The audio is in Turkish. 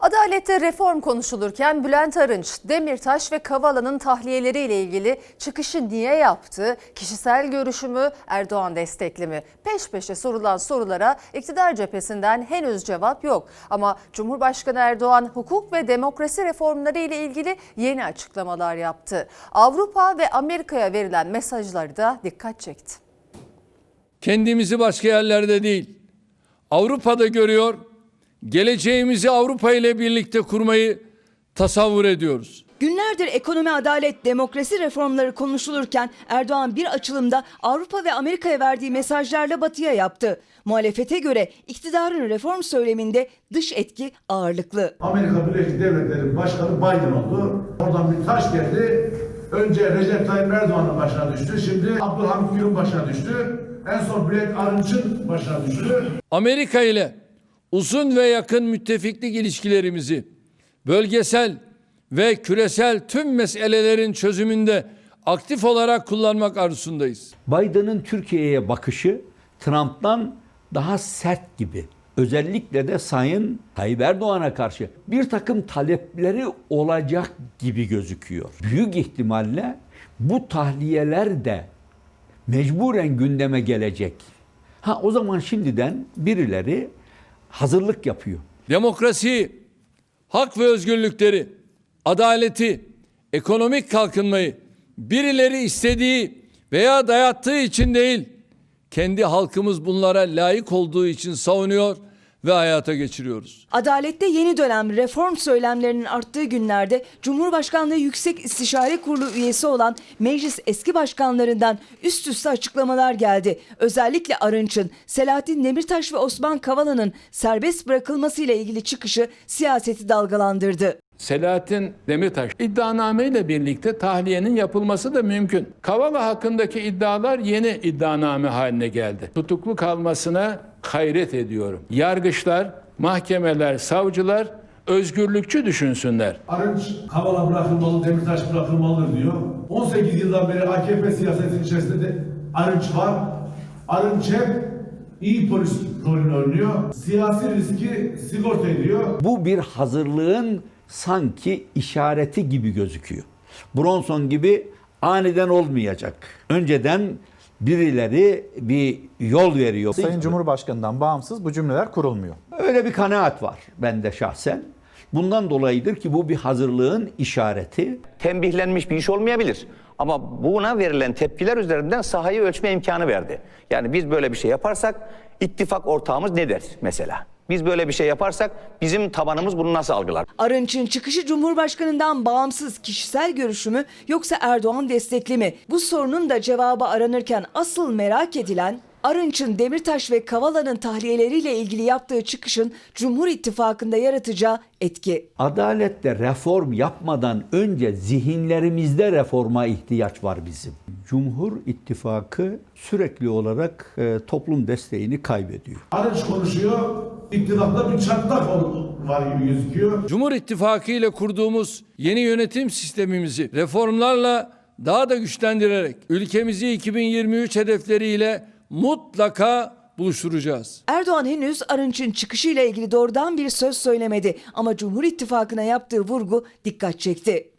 Adalette reform konuşulurken Bülent Arınç, Demirtaş ve Kavala'nın tahliyeleriyle ilgili çıkışı niye yaptı? Kişisel görüşümü Erdoğan destekli mi? Peş peşe sorulan sorulara iktidar cephesinden henüz cevap yok. Ama Cumhurbaşkanı Erdoğan hukuk ve demokrasi reformları ile ilgili yeni açıklamalar yaptı. Avrupa ve Amerika'ya verilen mesajları da dikkat çekti. Kendimizi başka yerlerde değil, Avrupa'da görüyor, geleceğimizi Avrupa ile birlikte kurmayı tasavvur ediyoruz. Günlerdir ekonomi, adalet, demokrasi reformları konuşulurken Erdoğan bir açılımda Avrupa ve Amerika'ya verdiği mesajlarla batıya yaptı. Muhalefete göre iktidarın reform söyleminde dış etki ağırlıklı. Amerika Birleşik Devletleri Başkanı Biden oldu. Oradan bir taş geldi. Önce Recep Tayyip Erdoğan'ın başına düştü. Şimdi Abdülhamit Gül'ün başına düştü. En son Bülent Arınç'ın başına düştü. Amerika ile uzun ve yakın müttefiklik ilişkilerimizi bölgesel ve küresel tüm meselelerin çözümünde aktif olarak kullanmak arzusundayız. Biden'ın Türkiye'ye bakışı Trump'tan daha sert gibi. Özellikle de Sayın Tayyip Erdoğan'a karşı bir takım talepleri olacak gibi gözüküyor. Büyük ihtimalle bu tahliyeler de mecburen gündeme gelecek. Ha o zaman şimdiden birileri hazırlık yapıyor. Demokrasiyi, hak ve özgürlükleri, adaleti, ekonomik kalkınmayı birileri istediği veya dayattığı için değil, kendi halkımız bunlara layık olduğu için savunuyor ve hayata geçiriyoruz. Adalette yeni dönem reform söylemlerinin arttığı günlerde Cumhurbaşkanlığı Yüksek İstişare Kurulu üyesi olan meclis eski başkanlarından üst üste açıklamalar geldi. Özellikle Arınç'ın, Selahattin Demirtaş ve Osman Kavala'nın serbest bırakılmasıyla ilgili çıkışı siyaseti dalgalandırdı. Selahattin Demirtaş iddianame ile birlikte tahliyenin yapılması da mümkün. Kavala hakkındaki iddialar yeni iddianame haline geldi. Tutuklu kalmasına hayret ediyorum. Yargıçlar, mahkemeler, savcılar özgürlükçü düşünsünler. Arınç Kavala bırakılmalı, Demirtaş bırakılmalıdır diyor. 18 yıldan beri AKP siyasetinin içerisinde de Arınç var. Arınç hep iyi polis rolünü oynuyor. Siyasi riski sigorta ediyor. Bu bir hazırlığın sanki işareti gibi gözüküyor. Bronson gibi aniden olmayacak. Önceden birileri bir yol veriyor. Sayın Cumhurbaşkanı'ndan bağımsız bu cümleler kurulmuyor. Öyle bir kanaat var bende şahsen. Bundan dolayıdır ki bu bir hazırlığın işareti. tembihlenmiş bir iş olmayabilir. Ama buna verilen tepkiler üzerinden sahayı ölçme imkanı verdi. Yani biz böyle bir şey yaparsak ittifak ortağımız ne der mesela? Biz böyle bir şey yaparsak bizim tabanımız bunu nasıl algılar? Arınç'ın çıkışı Cumhurbaşkanı'ndan bağımsız kişisel görüşü mü yoksa Erdoğan destekli mi? Bu sorunun da cevabı aranırken asıl merak edilen Arınç'ın Demirtaş ve Kavala'nın tahliyeleriyle ilgili yaptığı çıkışın Cumhur İttifakı'nda yaratacağı etki. Adalette reform yapmadan önce zihinlerimizde reforma ihtiyaç var bizim. Cumhur İttifakı sürekli olarak e, toplum desteğini kaybediyor. Arınç konuşuyor. İktidarda bir çatlak var gibi gözüküyor. Cumhur İttifakı ile kurduğumuz yeni yönetim sistemimizi reformlarla daha da güçlendirerek ülkemizi 2023 hedefleriyle mutlaka buluşturacağız. Erdoğan henüz Arınç'ın çıkışıyla ilgili doğrudan bir söz söylemedi ama Cumhur İttifakı'na yaptığı vurgu dikkat çekti.